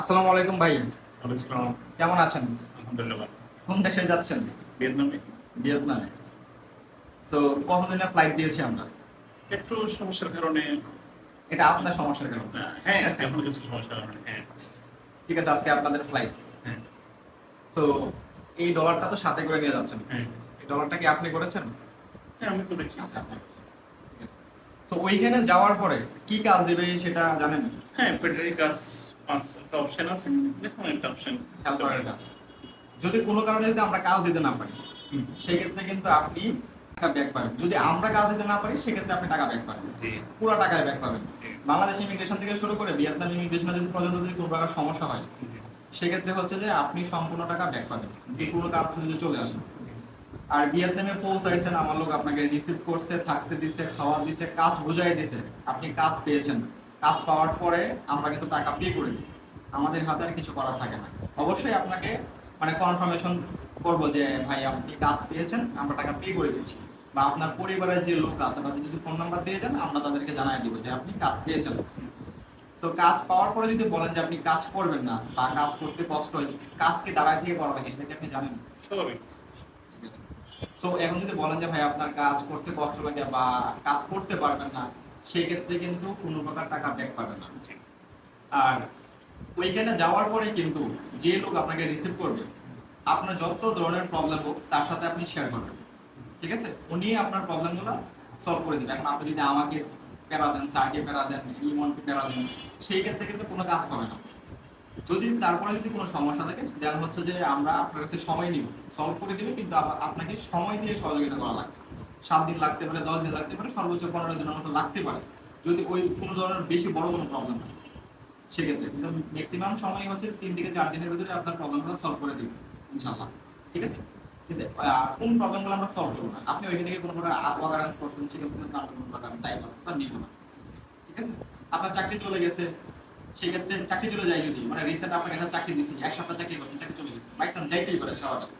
আসসালামু আলাইকুম ভাই। কেমন আছেন? আলহামদুলিল্লাহ কোন দেশে যাচ্ছেন? ভিয়েতনামে। ভিয়েতনামে। সো কতদিনের ফ্লাইট দিয়েছি আমরা? একটু সমস্যার কারণে। এটা আপনার সমস্যার কারণে। হ্যাঁ এখন কিছু সমস্যার কারণে হ্যাঁ। ঠিক আছে আজকে আপনাদের ফ্লাইট হ্যাঁ। সো এই ডলারটা তো সাথে করে নিয়ে যাচ্ছেন। হ্যাঁ। এই ডলারটা কি আপনি করেছেন? হ্যাঁ আমি তো আচ্ছা। ঠিক আছে। সো ওইখানে যাওয়ার পরে কি কাজ দেবে সেটা জানেন? হ্যাঁ ব্যাটারি কাজ। পাঁচটা অপশন আছে দেখুন একটা অপশন যদি কোনো কারণে যদি আমরা কাজ দিতে না পারি সেক্ষেত্রে কিন্তু আপনি টাকা ব্যাক পাবেন। যদি আমরা কাজ দিতে না পারি সেক্ষেত্রে আপনি টাকা ব্যাক পাবেন। পুরো টাকায় ব্যাক পাবেন। বাংলাদেশ ইমিগ্রেশন থেকে শুরু করে ভিয়েতনাম ইমিগ্রেশনে যদি পর্যন্ত যদি কোনো প্রকার সমস্যা হয় সেক্ষেত্রে হচ্ছে যে আপনি সম্পূর্ণ টাকা ব্যাক পাবেন। যে পুরো কাজ যদি চলে আসেন। আর ভিয়েতনামে পৌঁছাইছেন আমার লোক আপনাকে রিসিভ করছে থাকতে দিছে খাওয়ার দিছে কাজ বুঝাই দিছে। আপনি কাজ পেয়েছেন। কাজ পাওয়ার পরে আমরা কিন্তু টাকা পে করে দিই। আমাদের হাতে আর কিছু করার থাকে না। অবশ্যই আপনাকে মানে কনফার্মেশন করব যে ভাই আপনি কাজ পেয়েছেন? আমরা টাকা পে করে দিচ্ছি। বা আপনার পরিবারের যে লোক আছে তাদের যদি ফোন নাম্বার দিয়ে দেন আমরা তাদেরকে জানাই দিব যে আপনি কাজ পেয়েছেন। তো কাজ পাওয়ার পরে যদি বলেন যে আপনি কাজ করবেন না বা কাজ করতে কষ্ট হয় কাজকে দাঁড়ায় থেকে করা থাকে সেটা কি আপনি জানেন? সো এখন যদি বলেন যে ভাই আপনার কাজ করতে কষ্ট লাগে বা কাজ করতে পারবেন না সেই ক্ষেত্রে কিন্তু কোনো প্রকার টাকা ব্যাক পাবে না। আর ওইখানে যাওয়ার পরে কিন্তু যে লোক আপনাকে রিসিভ করবে, আপনার যত ধরনের প্রবলেম হোক, তার সাথে আপনি শেয়ার করবেন। ঠিক আছে? উনি আপনার প্রবলেমগুলো সলভ করে দিবেন এখন আপনি যদি আমাকে প্যারা দেন, স্যারকে প্যারা দেন, ইমনকে প্যারা দেন, সেই ক্ষেত্রে কিন্তু কোনো কাজ হবে না। যদি তারপরে যদি কোনো সমস্যা থাকে দেন হচ্ছে যে আমরা আপনার কাছে সময় নিব। সলভ করে দিবে কিন্তু আপনাকে সময় দিয়ে সহযোগিতা করা লাগবে। সাত দিন লাগতে পারে, দশ দিন লাগতে পারে, সর্বোচ্চ পনেরো দিনের মতো লাগতে পারে। যদি ওই কোনো ধরনের বেশি বড় কোনো প্রবলেম হয়, সেক্ষেত্রে। কিন্তু ম্যাক্সিমাম সময় হচ্ছে তিন থেকে চার দিনের ভিতরে আপনার প্রবলেমগুলো সলভ করে দিবে ইনশাল্লাহ ঠিক আছে? কিন্তু কোন প্রবলেমগুলো আমরা সলভ করব না। আপনি ওইখান থেকে কোনো প্রকার অগারেন্স করছেন, সেক্ষেত্রে আমরা কোনো প্রকার নিব না। ঠিক আছে? আপনার চাকরি চলে গেছে, সেক্ষেত্রে চাকরি চলে যায় যদি মানে রিসেন্ট আপনাকে একটা চাকরি দিয়েছি এক সপ্তাহ চাকরি করছেন, চাকরি চলে গেছে। বাই চান্স যাইতেই পারে স্বাভাবিক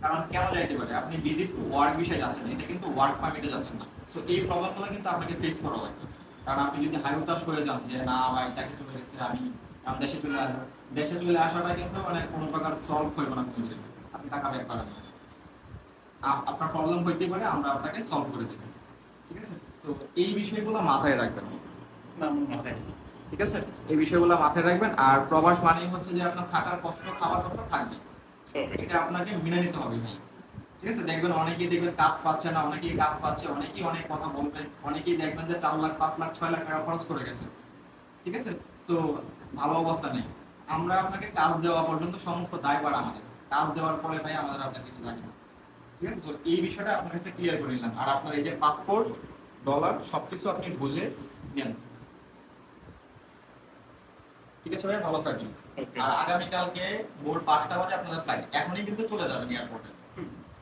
কারণ কেন যাইতে পারে? আপনি ভিজিট ওয়ার্ক বিষয়ে যাচ্ছেন এটা কিন্তু ওয়ার্ক পারমিটে যাচ্ছেন না। সো এই প্রবলেমগুলো কিন্তু আপনাকে ফেস করা লাগবে কারণ আপনি যদি হাই উতাস করে যান যে না ভাই চাকরি চলে গেছে আমি আমি দেশে চলে আসব দেশে চলে আসাটা কিন্তু মানে কোনো প্রকার সলভ হইবে না কোনো কিছু। আপনি টাকা ব্যাক পাবেন না। আপ- আপনার প্রবলেম হইতে পারে আমরা আপনাকে সলভ করে দেবো। ঠিক আছে? তো এই বিষয়গুলো মাথায় রাখবেন। না মাথায়। ঠিক আছে? এই বিষয়গুলো মাথায় রাখবেন। আর প্রবাস মানেই হচ্ছে যে আপনার থাকার কষ্ট খাবার কষ্ট থাকবে। এটা আপনাকে মেনে নিতে হবে ভাই। ঠিক আছে? দেখবেন অনেকেই দেখবেন কাজ পাচ্ছে না অনেকেই কাজ পাচ্ছে অনেকেই অনেক কথা বলবে অনেকেই দেখবেন যে চার লাখ পাঁচ লাখ ছয় লাখ টাকা খরচ করে গেছে। ঠিক আছে? তো ভালো অবস্থা নেই। আমরা আপনাকে কাজ দেওয়া পর্যন্ত সমস্ত দায়ভার আমাদের। কাজ দেওয়ার পরে ভাই আমাদের আপনার কিছু লাগে না। ঠিক আছে? এই বিষয়টা আপনার কাছে ক্লিয়ার করে নিলাম। আর আপনার এই যে পাসপোর্ট ডলার সবকিছু আপনি বুঝে নেন। ঠিক আছে ভাই? ভালো থাকবেন। আর আগামীকালকে ভোর পাঁচটা বাজে আপনারা ফ্লাইট এখনই কিন্তু চলে যাবেন এয়ারপোর্টে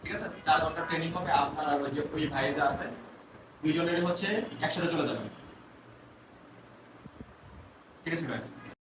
ঠিক আছে? চার ঘণ্টা ট্রেনিং হবে আপনার আর ওই যে ওই ভাই যা আছে দুইজনের হচ্ছে একসাথে চলে যাবেন। ঠিক আছে ভাই?